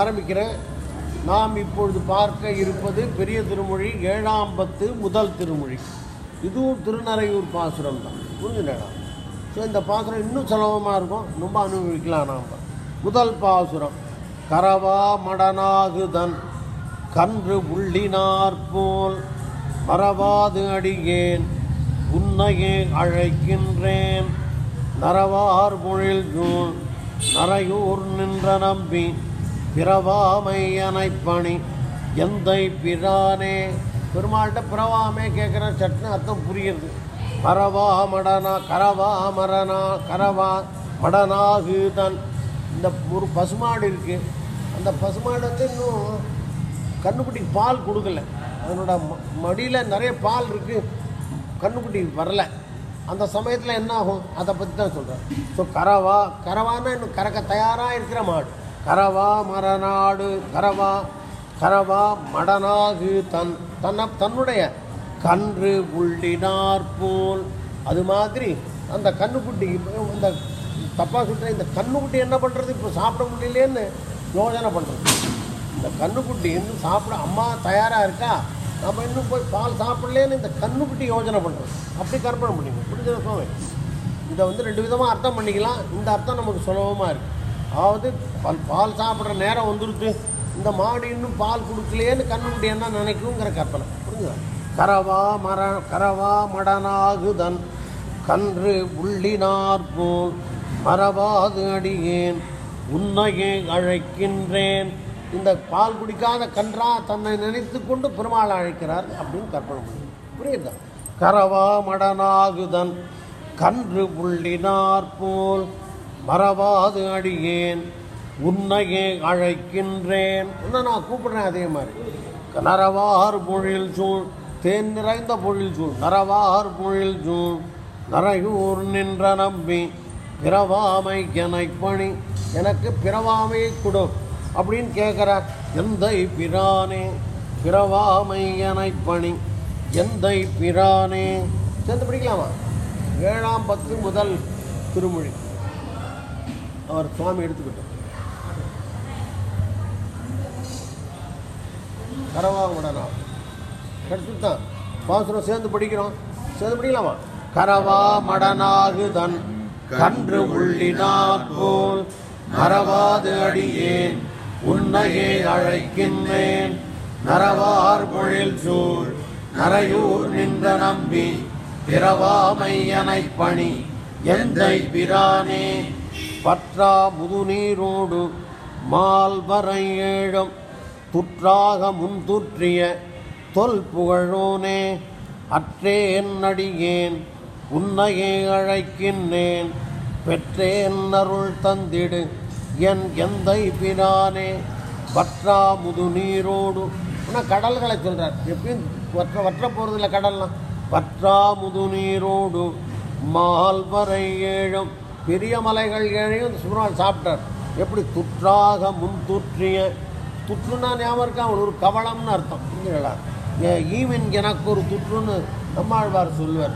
ஆரம்பிக்கிறேன். நாம் இப்பொழுது பார்க்க இருப்பது பெரிய திருமொழி ஏழாம் பத்து முதல் திருமொழி. இதுவும் திருநறையூர் பாசுரம் தான். புரிஞ்சுடா ஸோ இந்த பாசுரம் இன்னும் சுலபமாக இருக்கும். ரொம்ப அனுபவிக்கலாம் நாம். முதல் பாசுரம் கரவா மடனாகுதன் கன்று உள்ளினார் போல் மறவாது அடியேன் உன்னையே அழைக்கின்றேன். நரவார் மொழில் நரையூர் நின்ற நம்பி பிறவாமை அனைப்பணி எந்தை பிரானே? பெருமாள்கிட்ட பிறவாமே கேட்குற சட்னு அர்த்தம் புரியுது. பரவா மடனா கரவா மரனா கரவா மடனாகு தன் இந்த ஒரு பசுமாடு இருக்குது அந்த பசுமாடு வந்து இன்னும் கண்ணுக்குட்டிக்கு பால் கொடுக்கல. அதனோட மடியில் நிறைய பால் இருக்குது கண்ணுக்குட்டிக்கு வரல. அந்த சமயத்தில் என்ன ஆகும் அதை பற்றி தான் சொல்கிறேன் ஸோ கரவா கரவான்னா இன்னும் கறக்க தயாராக இருக்கிற மாடு. கரவா மரநாடு கரவா கரவா மடனாகு தன் தன்னை தன்னுடைய கன்று உள்ளினார் போல். அது மாதிரி அந்த கண்ணுக்குட்டி இந்த தப்பாக சொல்கிற இந்த கண்ணுக்குட்டி என்ன பண்ணுறது இப்போ சாப்பிட முடியலேன்னு யோசனை பண்ணுறது இந்த கண்ணுக்குட்டி இன்னும் சாப்பிட அம்மா தயாராக இருக்கா? நம்ம இன்னும் போய் பால் சாப்பிடலேன்னு இந்த கண்ணுக்குட்டி யோசனை பண்ணுறது அப்படி கற்பனை பண்ணிக்கணும். புரிஞ்ச சுவாமி? இதை வந்து ரெண்டு விதமாக அர்த்தம் பண்ணிக்கலாம். இந்த அர்த்தம் நமக்கு சுலபமாக இருக்குது அதாவது பால் பால் சாப்பிட்ற நேரம் வந்துருச்சு. இந்த மாடு இன்னும் பால் கொடுக்கலையேன்னு கண்ணுக்குட்டி என்ன நினைக்குங்கிற கற்பனை. புரிஞ்சுதா? கரவா மர கரவா மடனாகுதன். கன்று உள்ளினார் போல் மறவாது அடியேன். உன்னையே அழைக்கின்றேன். இந்த பால் குடிக்காத கன்றா தன்னை நினைத்து கொண்டு பெருமாள் அழைக்கிறார் அப்படின்னு கற்பனை பண்ணி புரியுதா? கரவா மடனாகுதன். கன்று புள்ளினார் போல் மறவாது அடியேன் உன்னையே அழைக்கின்றேன். இன்னும் நான் கூப்பிடுறேன் அதே மாதிரி. நரவார் பொழில் சூழ் தேன் நிறைந்த பொழில் சூழ் நரவார் பொழில் சூழ். நரையூர் நின்ற நம்பி பிறவாமை எனை பணி எனக்கு பிறவாமையை கொடு அப்படின்னு கேட்குறார் எந்தை பிரானே பிறவாமை எனை பணி எந்தை பிரானே. சேர்ந்து படிக்கலாமா? ஏழாம் பத்து முதல் திருமொழி. அவர் சுவாமி எடுத்துக்கிட்டோம். கரவாவுடனா எடுத்துட்டான் பாசுரம் சேர்ந்து படிக்கிறோம். சேர்ந்து படிக்கலாமா? கரவா மடனாகு தன் கன்று உள்ளினார் போல் மறவாது அடியேன் உன்னையே அழைக்கின்றேன். நரவார் பொழில் சூழ் நரையூர் நின்ற நம்பி பிறவாமையனை பணி எந்தை பிரானே? பற்றா முதுநீரோடு மால்வரை ஏழும். துற்றாக முன்துற்றிய தொல் புகழோனே அற்றேன் அடியேன் உன்னையே அழைக்கின்றேன். பெற்றேன் அருள் தந்திடு என் எந்தை பிரானே. வற்றா முது நீரோடு ஆனால் கடல்களை சொல்கிறார் எப்பயும் வற்ற வற்ற போகிறது இல்லை கடல்லாம். வற்றா முது நீரோடு மால்வரை ஏழும். பெரிய மலைகள் ஏழையும் சுப்ரமணியன் சாப்பிட்டார். எப்படி துற்றாக முன் தூற்றிய துற்றுனா ஞாபகம் இருக்கா? அவன் ஒரு கவளம்னு அர்த்தம். புரிஞ்சுங்களா ஏ- ஈவின் எனக்கு ஒரு துற்றுன்னு நம்மாழ்வார் சொல்லுவார்.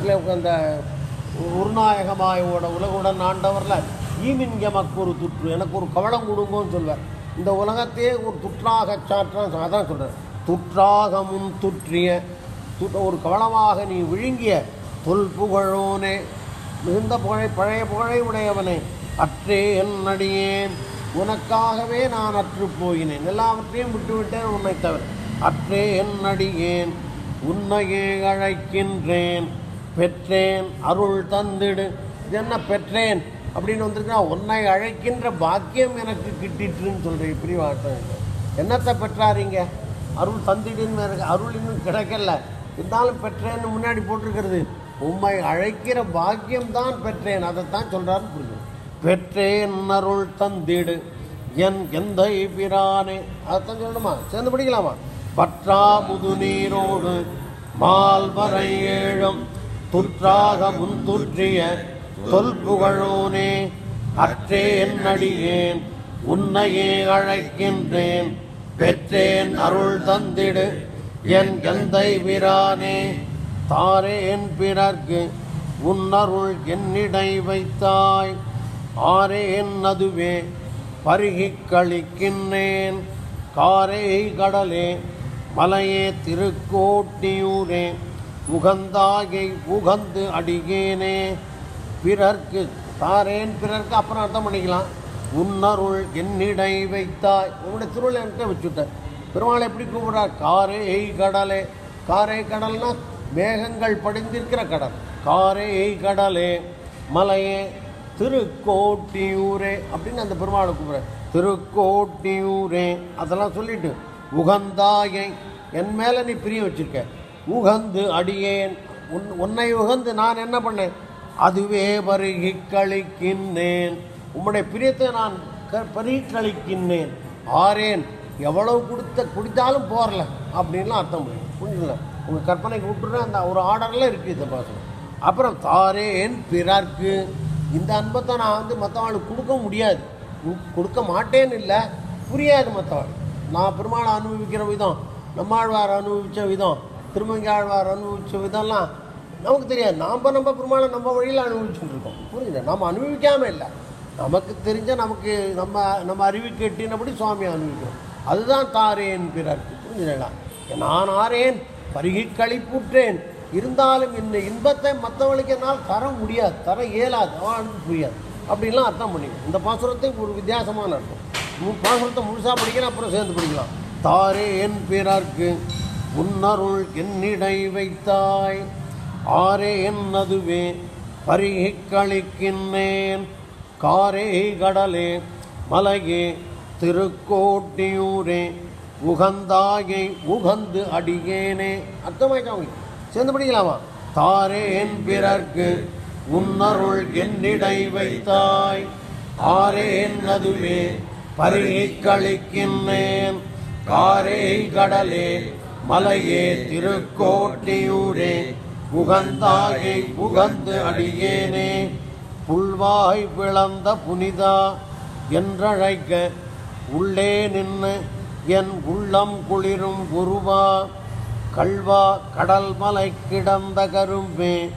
இல்லை அந்த உருநாயகமாயோட உலகுடன் ஆண்டவரில் ஈமின் எமக்கு ஒரு துற்று எனக்கு ஒரு கவளம் கொடுங்கன்னு சொல்வார் இந்த உலகத்தையே ஒரு துற்றாக சாற்றான் அதான் சொல்கிறார் துற்றாக முன் துற்றிய ஒரு கவளமாக நீ விழுங்கிய தொல் புகழோனே மிகுந்த புகழை பழைய புகழை உடையவனை அற்றே என் அடியேன் உனக்காகவே நான் அற்று போயினேன். எல்லாவற்றையும் விட்டுவிட்டேன் உன்னை தவிர. அற்றே என் அடியேன் உன்னையே அழைக்கின்றேன். பெற்றேன் அருள் தந்திடு. இது என்ன பெற்றேன்? அப்படின்னு வந்திருக்கா உன்னை அழைக்கின்ற பாக்கியம் எனக்கு கிட்டிட்டுன்னு சொல்கிறேன் இப்படி வார்த்தை. என்னத்தை பெற்றாரீங்க அருள் தந்திடுன்னு அருள் இன்னும் கிடைக்கல. இருந்தாலும் பெற்றேன்னு முன்னாடி போட்டிருக்கிறது. உம்மை அழைக்கிற பாக்கியம் தான் பெற்றேன். அதைத்தான் சொல்கிறாருன்னு புரியும் பெற்றேன் அருள் தந்திடு. என் எந்த பிரானே. அதைத்தான் சொல்லணுமா? சேர்ந்து படிக்கலாமா? பற்றா புது நீரோடு மால்வரை ஏழும். துற்றாக முன்துற்றிய தொல் புகழோனே அற்றேன் அடியேன் உன்னையே அழைக்கின்றேன். பெற்றேன் அருள் தந்திடு. என் கந்தை பிரானே. தாரேன் பிறர்க்கு உன்னருள் என்னிடை வைத்தாய். ஆரேன் அதுவே பருகிக் கழிக்கின்றேன். காரே கடலே மலையே திருக்கோட்டியூரே உகந்தாகை உகந்து அடிகேனே. பிறர்க்கு தாரேன் பிறர்க்கு அப்புறம் அர்த்தம் பண்ணிக்கலாம். உன்னருள் என்னிடை வைத்தாய். உன்னுடைய திருள் என்கிட்ட வச்சுட்ட பெருமாள் எப்படி கூப்பிடுறார்? காரே கடலே. காரே கடல்னா மேகங்கள் படிந்திருக்கிற கடல். காரே கடலே மலையே திருக்கோட்டியூரே அப்படின்னு அந்த பெருமாளை கூப்பிடுற திருக்கோட்டியூரே அதெல்லாம் சொல்லிட்டு உகந்தாயை என் மேலே நீ பிரிய வச்சுருக்க. உகந்து அடியேன். உன் உன்னை உகந்து நான் என்ன பண்ணேன்? அதுவே பருகி கழிக்கின்றேன் உம்முடைய பிரியத்தை நான் க பருகி கழிக்கின்றேன் ஆறேன். எவ்வளவு கொடுத்த குடித்தாலும் போரல அப்படின்லாம் அர்த்தம் புரியும் புரிஞ்சுங்களா உங்கள் கற்பனைக்கு விட்டுறேன் அந்த ஒரு ஆர்டரில் இருக்குது இந்த பாசம் அப்புறம் தாரேன் பிறர்க்கு. இந்த அன்பத்தை நான் வந்து மற்றவாளுக்கு கொடுக்க முடியாது. கொடுக்க மாட்டேன்னு இல்லை. புரியாது மற்றவள் நான் பெருமாளை அனுபவிக்கிற விதம் நம்மாழ்வார் அனுபவித்த விதம் திருமங்காழ்வார் அனுபவித்த விதம்லாம் நமக்கு தெரியாது. நாம் நம்ம பெருமாளை நம்ம வழியில் அனுபவிச்சுட்டு இருக்கோம் புரியுது? நம்ம அனுபவிக்காமல் இல்லை. நமக்கு தெரிஞ்ச நமக்கு நம்ம நம்ம அறிவு கேட்டினபடி சுவாமி அனுபவிக்கிறோம். அதுதான் தாரேன் பிறர்க்கு. புரிஞ்சுதா? நான் ஆறேன் பருகி கழிப்புற்றேன் இருந்தாலும் இந்த இன்பத்தை மற்றவங்களுக்கு என்னால் தர முடியாது தர இயலாது. அவனுக்கு புரியாது. அப்படின்லாம் அர்த்தம் பண்ணிக்கணும். இந்த பாசுரத்தை ஒரு வித்தியாசமான அர்த்தம். பாசுரத்தை முழுசாக படிக்கிறேன் அப்புறம் சேர்ந்து படிக்கலாம். தாரே என் பிறர்க்கு உன்னருள் என்னிடை வைத்தாய். ஆரே என்னதுவே பருகி கழிக்கின்றேன் காரே கடலே மலையே திருக்கோட்டியூரே உகந்தாயை உகந்து அடியேனே. அர்த்தமாயிட்டாங்க. சேர்ந்து படிக்கலாமா? தாரேன் பிறர்க்கு உன்னருள் என்னிடை வைத்தாய். ஆரேன் அதுவே பருகிக் கழிக்கின்றேன். காரே கடலே மலையே திருக்கோட்டியூரே. உகந்தாயை உகந்து அடியேனே. புல்வாய் பிளந்த புனிதா என்றழைக்க உள்ளே நின்று என் உள்ளம் குளிரும் குருவா கல்வா கடல் மலை கிடந்த கரும்பே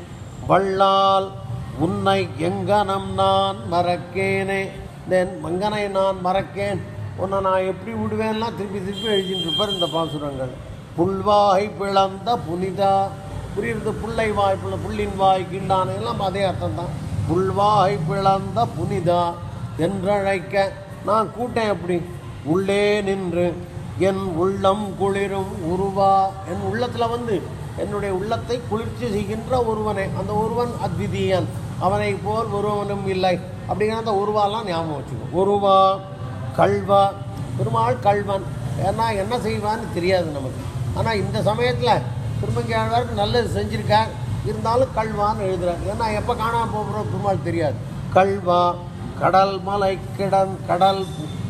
வள்ளால் உன்னை எங்கனம் நான் மறக்கேனே. தென் மங்கனை நான் மறக்கேன். உன்னை நான் எப்படி விடுவேன்லாம் திருப்பி திருப்பி எழுதிட்டு இருப்பார் இந்த பாசுரங்கள். புல்வாய் பிளந்த புனிதா. புரியுறது? புல்லை வாய் புள்ள புல்லின் வாய் கிண்டான எல்லாம் அதே அர்த்தம் தான். புல்வாய் பிளந்த புனிதா என்றழைக்க. நான் கூட்டேன் எப்படி உள்ளே நின்று என் உள்ளம் குளிரும் உருவா. என் உள்ளத்தில் வந்து என்னுடைய உள்ளத்தை குளிர்ச்சி செய்கின்ற ஒருவனே. அந்த ஒருவன் அத்விதீயன். அவனை போல் ஒருவனும் இல்லை. அப்படிங்கிற அந்த உருவாலாம் ஞாபகம் வச்சுக்கோ. உருவா கல்வா பெருமாள் கல்வன். ஏன்னா என்ன செய்வான்னு தெரியாது நமக்கு. ஆனால் இந்த சமயத்தில் திருமங்கியாழ்வாருக்கு நல்லது செஞ்சுருக்கார். இருந்தாலும் கல்வான்னு எழுதுறார். ஏன்னா எப்போ காணாமல் போகிறோம் பெருமாள் தெரியாது. கல்வா கடல் மலை கிடன் கடல்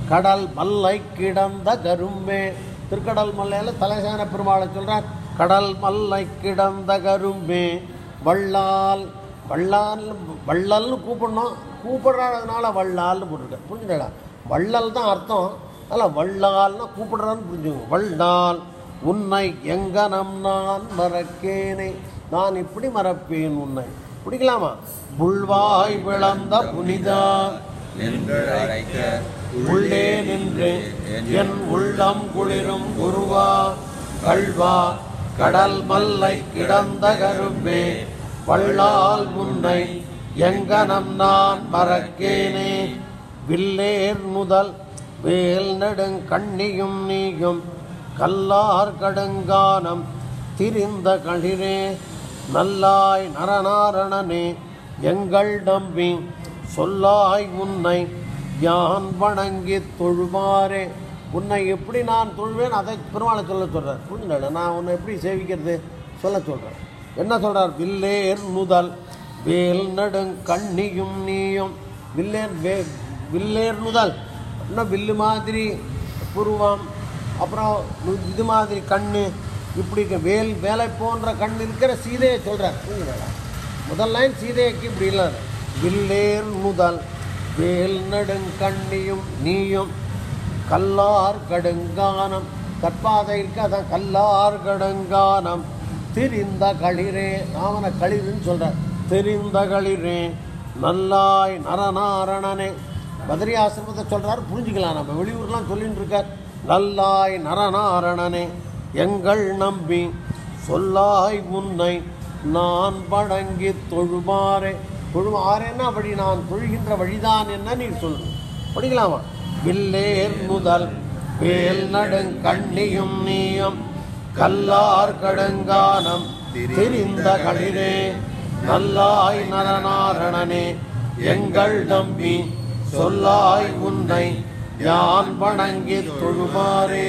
கடல் மல்லை கிடந்த கரும்பே. திருக்கடல் மல்லையில் தலைசான பெருமாளை சொல்கிறார் கடல் மல்லை கிடந்த கரும்பே. வள்ளால் வள்ளால் வள்ளல்னு கூப்பிடணும். கூப்பிடுறதுனால வள்ளால்னு போட்டிருக்கேன் புரிஞ்சுடா வள்ளல் தான் அர்த்தம். அதில் வள்ளால்னா கூப்பிடுறான்னு புரிஞ்சுங்க. வள்ளால் உன்னை எங்கனம் நான் மறக்கேனே. நான் இப்படி மறப்பேன் உன்னை. பிடிக்கலாமா? புல்வாய் விளந்த புனிதா. என்று அழைக்க உள்ளே நின்று என் உள்ளம் குளிரும் குருவா கல்வா கடல் மல்லை கிடந்த கரும்பே வள்ளால் முன்னை எங்கனம் நான் மறக்கேனே. வில்லேர் முதல் வேல் நெடுங்கண்ணியும் நீயும் கல்லார் கடுங்கானம் திரிந்த களிரே. நல்லாய் நரநாரணனே எங்கள் நம்பி சொல்லாய் உன்னை யான் வணங்கி தொழுவாரே உன்னை எப்படி நான் தொழுவேன் அதை பெருமாளை சொல்ல சொல்கிறார் புரிஞ்சல நான் உன்னை எப்படி சேவிக்கிறது? சொல்ல சொல்கிறேன் என்ன சொல்கிறார் வில்லேர் நுதல் வேல் நடுங் கண்ணியும் நீயும். வில்லேர் வே வில்லேர் நுதல். இன்னும் வில்லு மாதிரி புருவம் அப்புறம் இது மாதிரி கண் இப்படி வேல் வேலை போன்ற கண் இருக்கிற சீதையை சொல்கிறார் புரிஞ்சுங்களா? முதல் லைன் சீதைக்கு இப்படி இல்லை வில்லேர் முதல் வேல் நெடுங்கண்ணியும் நீயும் கல்லார் கடுங்கானம். கற்பாதை இருக்க அதான் கல்லார் கடுங்கானம். திரிந்த களிரே ராமன களிருன்னு சொல்கிறார் தெரிந்த களிரே நல்லாய் நரநாரணனே. பதரி ஆசிரமத்தை சொல்கிறார் புரிஞ்சுக்கலாம் நம்ம. வெளியூர்லாம் சொல்லிட்டு இருக்கார் நல்லாய் நரநாரணனே. எங்கள் நம்பி சொல்லாய் முன்னை நான் வணங்கி தொழுமாறே. தொழுமாறேன்னா அப்படி நான் தொழுகின்ற வழிதான் என்ன நீ சொல்லு படிக்கலாமா? வில்லேர் முதல் வேல் நடுங்கண்ணியும் நீயம் கல்லார் கடுங்கானம் தெரிந்த களிரே நல்லாய் நரநாரணனே எங்கள் நம்பி சொல்லாய் உன்னை யான் வணங்கி தொழுமாறே.